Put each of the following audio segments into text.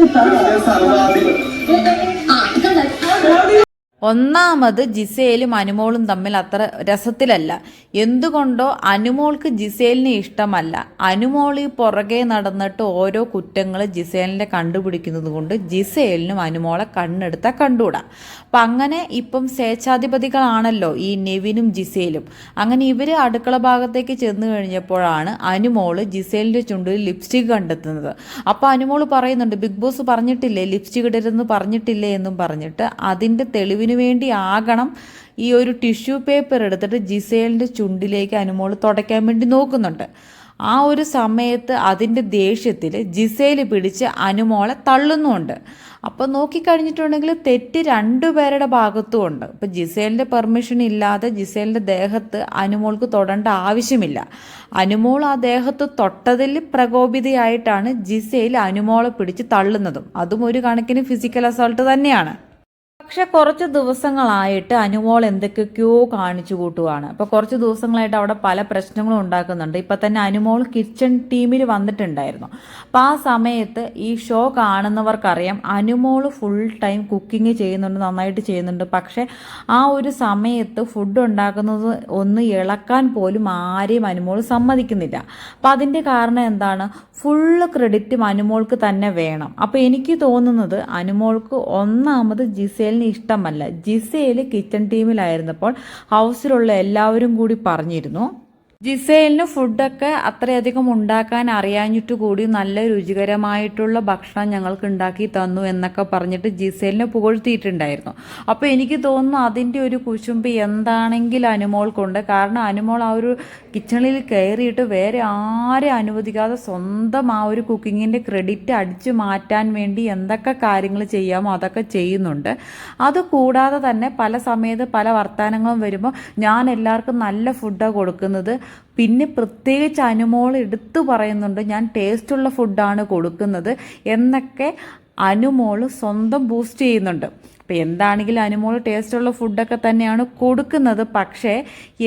你咋了。ഒന്നാമത് ജിസേലും അനുമോളും തമ്മിൽ അത്ര രസത്തിലല്ല. എന്തുകൊണ്ടോ അനുമോൾക്ക് ജിസേലിനെ ഇഷ്ടമല്ല. അനുമോൾ ഈ പുറകെ നടന്നിട്ട് ഓരോ കുറ്റങ്ങൾ ജിസേലിനെ കണ്ടുപിടിക്കുന്നത് കൊണ്ട് ജിസേലിനും അനുമോളെ കണ്ണെടുത്താൽ കണ്ടുകൂടാ. അപ്പം അങ്ങനെ ഇപ്പം സ്വേച്ഛാധിപതികളാണല്ലോ ഈ നെവിനും ജിസേലും. അങ്ങനെ ഇവർ അടുക്കള ഭാഗത്തേക്ക് ചെന്ന് കഴിഞ്ഞപ്പോഴാണ് അനുമോൾ ജിസേലിന്റെ ചുണ്ടിൽ ലിപ്സ്റ്റിക് കണ്ടെത്തുന്നത്. അപ്പോൾ അനുമോൾ പറയുന്നുണ്ട് ബിഗ് ബോസ് പറഞ്ഞിട്ടില്ലേ? ലിപ്സ്റ്റിക് ഇടരുതെന്ന് പറഞ്ഞിട്ടില്ലേ? എന്നും പറഞ്ഞിട്ട് അതിന്റെ തെളിവിന് വേണ്ടി ആകണം. ഈ ഒരു ടിഷ്യൂ പേപ്പർ എടുത്തിട്ട് ജിസേലിന്റെ ചുണ്ടിലേക്ക് അനുമോൾ തുടയ്ക്കാൻ വേണ്ടി നോക്കുന്നുണ്ട്. ആ ഒരു സമയത്ത് അതിന്റെ ദേഷ്യത്തിൽ ജിസേൽ പിടിച്ച് അനുമോളെ തള്ളുന്നുണ്ട് അപ്പോൾ നോക്കിക്കഴിഞ്ഞിട്ടുണ്ടെങ്കിൽ തെറ്റ് രണ്ടുപേരുടെ ഭാഗത്തും ഉണ്ട്. ഇപ്പോൾ ജിസേലിന്റെ പെർമിഷൻ ഇല്ലാതെ ജിസേലിന്റെ ദേഹത്ത് അനുമോൾക്ക് തൊടേണ്ട ആവശ്യമില്ല. അനുമോൾ ആ ദേഹത്ത് തൊട്ടതിൽ പ്രകോപിതയായിട്ടാണ് ജിസേൽ അനുമോളെ പിടിച്ച് തള്ളുന്നതും. അതും ഒരു കണക്കിന് ഫിസിക്കൽ അസോൾട്ട് തന്നെയാണ്. പക്ഷെ കുറച്ച് ദിവസങ്ങളായിട്ട് അനുമോൾ എന്തൊക്കെയൊക്കെയോ കാണിച്ചു കൂട്ടുവാണ്. അപ്പോൾ കുറച്ച് ദിവസങ്ങളായിട്ട് അവിടെ പല പ്രശ്നങ്ങളും ഉണ്ടാക്കുന്നുണ്ട്. ഇപ്പം തന്നെ അനുമോൾ കിച്ചൺ ടീമിൽ വന്നിട്ടുണ്ടായിരുന്നു. അപ്പോൾ ആ സമയത്ത് ഈ ഷോ കാണുന്നവർക്കറിയാം അനുമോൾ ഫുൾ ടൈം കുക്കിംഗ് ചെയ്യുന്നുണ്ട് നന്നായിട്ട് ചെയ്യുന്നുണ്ട്. പക്ഷേ ആ ഒരു സമയത്ത് ഫുഡ് ഉണ്ടാക്കുന്നത് ഒന്ന് ഇളക്കാൻ പോലും ആരെയും അനുമോൾ സമ്മതിക്കുന്നില്ല. അപ്പോൾ അതിന്റെ കാരണം എന്താണ്? ഫുള്ള് ക്രെഡിറ്റും അനുമോൾക്ക് തന്നെ വേണം. അപ്പോൾ എനിക്ക് തോന്നുന്നത് അനുമോൾക്ക് ഒന്നാമത് ജിസേലിന് ഇഷ്ടമല്ല. ജിസേൽ കിച്ചൺ ടീമിലായിരുന്നപ്പോൾ ഹൗസിലുള്ള എല്ലാവരും കൂടി പറഞ്ഞിരുന്നു. ജിസേലിന് ഫുഡൊക്കെ അത്രയധികം ഉണ്ടാക്കാൻ അറിയാഞ്ഞിട്ട് കൂടി നല്ല രുചികരമായിട്ടുള്ള ഭക്ഷണം ഞങ്ങൾക്ക് ഉണ്ടാക്കി തന്നു എന്നൊക്കെ പറഞ്ഞിട്ട് ജിസേലിനെ പുകഴ്ത്തിയിട്ടുണ്ടായിരുന്നു. അപ്പോൾ എനിക്ക് തോന്നുന്നു അതിന്റെ ഒരു കുശുമ്പ് എന്താണെങ്കിലും അനുമോൾക്കുണ്ട്. കാരണം അനുമോൾ ആ ഒരു കിച്ചണിൽ കയറിയിട്ട് വേറെ ആരെ അനുവദിക്കാതെ സ്വന്തം ആ ഒരു കുക്കിങ്ങിന്റെ ക്രെഡിറ്റ് അടിച്ചു മാറ്റാൻ വേണ്ടി എന്തൊക്കെ കാര്യങ്ങൾ ചെയ്യാമോ അതൊക്കെ ചെയ്യുന്നുണ്ട്. അതുകൂടാതെ തന്നെ പല സമയത്ത് പല വർത്തമാനങ്ങളും വരുമ്പോൾ ഞാൻ എല്ലാവർക്കും നല്ല ഫുഡാണ് കൊടുക്കുന്നത്. പിന്നെ പ്രത്യേകിച്ച് അനുമോൾ എടുത്തു പറയുന്നുണ്ട് ഞാൻ ടേസ്റ്റുള്ള ഫുഡാണ് കൊടുക്കുന്നത് എന്നൊക്കെ അനുമോൾ സ്വന്തം ബൂസ്റ്റ് ചെയ്യുന്നുണ്ട്. അപ്പോൾ എന്താണെങ്കിലും അനുമോൾ ടേസ്റ്റുള്ള ഫുഡൊക്കെ തന്നെയാണ് കൊടുക്കുന്നത്. പക്ഷേ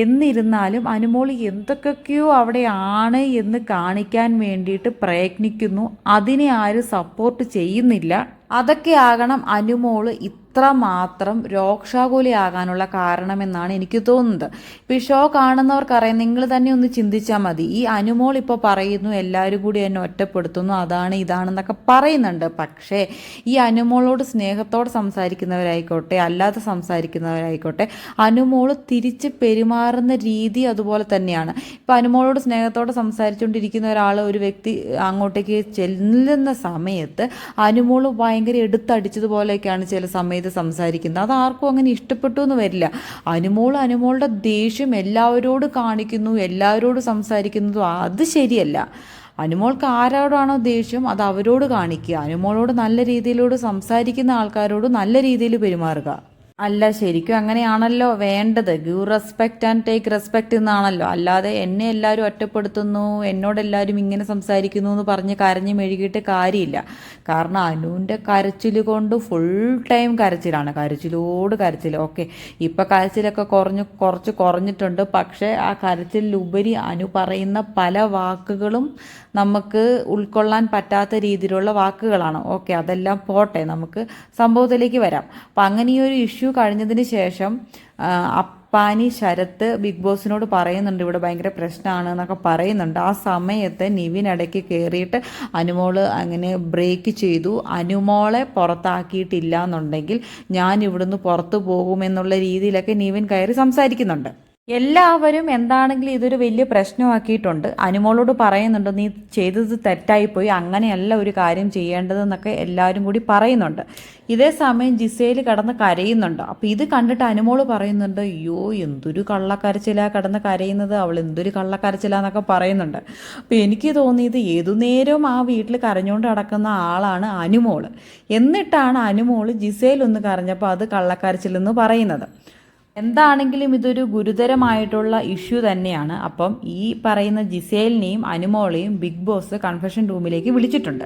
എന്നിരുന്നാലും അനുമോൾ എന്തൊക്കെയൊക്കെയോ അവിടെയാണ് എന്ന് കാണിക്കാൻ വേണ്ടിയിട്ട് പ്രയത്നിക്കുന്നു. അതിനെ ആരും സപ്പോർട്ട് ചെയ്യുന്നില്ല. അതൊക്കെ ആകണം അനുമോൾ ഇത്ര മാത്രം രോക്ഷാകുലിയാകാനുള്ള കാരണമെന്നാണ് എനിക്ക് തോന്നുന്നത്. ഇപ്പോൾ ഈ ഷോ കാണുന്നവർക്കറിയാം നിങ്ങൾ തന്നെ ഒന്ന് ചിന്തിച്ചാൽ മതി. ഈ അനുമോൾ ഇപ്പോൾ പറയുന്നു എല്ലാവരും കൂടി എന്നെ ഒറ്റപ്പെടുത്തുന്നു അതാണ് ഇതാണെന്നൊക്കെ പറയുന്നുണ്ട്. പക്ഷേ ഈ അനുമോളോട് സ്നേഹത്തോടെ സംസാരിക്കുന്നവരായിക്കോട്ടെ അല്ലാതെ സംസാരിക്കുന്നവരായിക്കോട്ടെ അനുമോൾ തിരിച്ച് പെരുമാറുന്ന രീതി അതുപോലെ തന്നെയാണ്. ഇപ്പോൾ അനുമോളോട് സ്നേഹത്തോടെ സംസാരിച്ചുകൊണ്ടിരിക്കുന്ന ഒരാൾ ഒരു വ്യക്തി അങ്ങോട്ടേക്ക് ചെല്ലുന്ന സമയത്ത് അനുമോൾ ഭയങ്കര എടുത്തടിച്ചതുപോലെയൊക്കെയാണ് ചില സമയത്ത് സംസാരിക്കുന്നത്. അത് ആർക്കും അങ്ങനെ ഇഷ്ടപ്പെട്ടു എന്ന് വരില്ല. അനുമോൾ അനുമോളുടെ ദേഷ്യം എല്ലാവരോട് കാണിക്കുന്നു എല്ലാവരോടും സംസാരിക്കുന്നതും അത് ശരിയല്ല. അനുമോൾക്ക് ആരോടാണോ ദേഷ്യം അത് അവരോട് കാണിക്കുക. അനുമോളോട് നല്ല രീതിയിലോട് സംസാരിക്കുന്ന ആൾക്കാരോട് നല്ല രീതിയിൽ പെരുമാറുക. അല്ല ശരിക്കും അങ്ങനെയാണല്ലോ വേണ്ടത്. Give respect and take respect എന്നാണല്ലോ. അല്ലാതെ എന്നെ എല്ലാവരും ഒറ്റപ്പെടുത്തുന്നു എന്നോട് എല്ലാവരും ഇങ്ങനെ സംസാരിക്കുന്നു എന്ന് പറഞ്ഞ് കരഞ്ഞ് മെഴുകിയിട്ട് കാര്യമില്ല. കാരണം അനുവിന്റെ കരച്ചിൽ കൊണ്ട് ഫുൾ ടൈം കരച്ചിലാണ്. കരച്ചിലോട് കരച്ചിൽ ഓക്കെ ഇപ്പം കരച്ചിലൊക്കെ കുറഞ്ഞ് കുറച്ച് കുറഞ്ഞിട്ടുണ്ട്. പക്ഷേ ആ കരച്ചിലുപരി അനു പറയുന്ന പല വാക്കുകളും നമുക്ക് ഉൾക്കൊള്ളാൻ പറ്റാത്ത രീതിയിലുള്ള വാക്കുകളാണ്. ഓക്കെ അതെല്ലാം പോട്ടെ. നമുക്ക് സംഭവത്തിലേക്ക് വരാം. അപ്പം അങ്ങനെ ഈ ഒരു ഇഷ്യൂ കഴിഞ്ഞതിന് ശേഷം അപ്പാനി ശരത്ത് ബിഗ് ബോസിനോട് പറയുന്നുണ്ട് ഇവിടെ ഭയങ്കര പ്രശ്നമാണ് എന്നൊക്കെ പറയുന്നുണ്ട്. ആ സമയത്ത് നിവിൻ ഇടയ്ക്ക് കയറിയിട്ട് അനുമോൾ അങ്ങനെ ബ്രേക്ക് ചെയ്തു. അനുമോളെ പുറത്താക്കിയിട്ടില്ല എന്നുണ്ടെങ്കിൽ ഞാൻ ഇവിടുന്ന് പുറത്തു പോകുമെന്നുള്ള രീതിയിലൊക്കെ നിവിൻ കയറി സംസാരിക്കുന്നുണ്ട്. എല്ലാവരും എന്താണെങ്കിലും ഇതൊരു വലിയ പ്രശ്നമാക്കിയിട്ടുണ്ട്. അനുമോളോട് പറയുന്നുണ്ട് നീ ചെയ്തത് തെറ്റായിപ്പോയി. അങ്ങനെയല്ല ഒരു കാര്യം ചെയ്യേണ്ടതെന്നൊക്കെ എല്ലാവരും കൂടി പറയുന്നുണ്ട്. ഇതേ സമയം ജിസേൽ കടന്ന് കരയുന്നുണ്ട്. അപ്പോൾ ഇത് കണ്ടിട്ട് അനുമോൾ പറയുന്നുണ്ട് അയ്യോ എന്തൊരു കള്ളക്കരച്ചിലാ കടന്ന് കരയുന്നത്. അവൾ എന്തൊരു കള്ളക്കരച്ചിലാന്നൊക്കെ പറയുന്നുണ്ട്. അപ്പോൾ എനിക്ക് തോന്നിയത് ഏതു നേരവും ആ വീട്ടിൽ കരഞ്ഞുകൊണ്ട് നടക്കുന്ന ആളാണ് അനുമോൾ. എന്നിട്ടാണ് അനുമോൾ ജിസേൽ ഒന്ന് കരഞ്ഞപ്പോൾ അത് കള്ളക്കരച്ചിലെന്ന് പറയുന്നത്. എന്താണെങ്കിലും ഇതൊരു ഗുരുതരമായിട്ടുള്ള ഇഷ്യൂ തന്നെയാണ്. അപ്പം ഈ പറയുന്ന ജിസേലിനെയും അനുമോളെയും ബിഗ് ബോസ് കൺഫെഷൻ റൂമിലേക്ക് വിളിച്ചിട്ടുണ്ട്.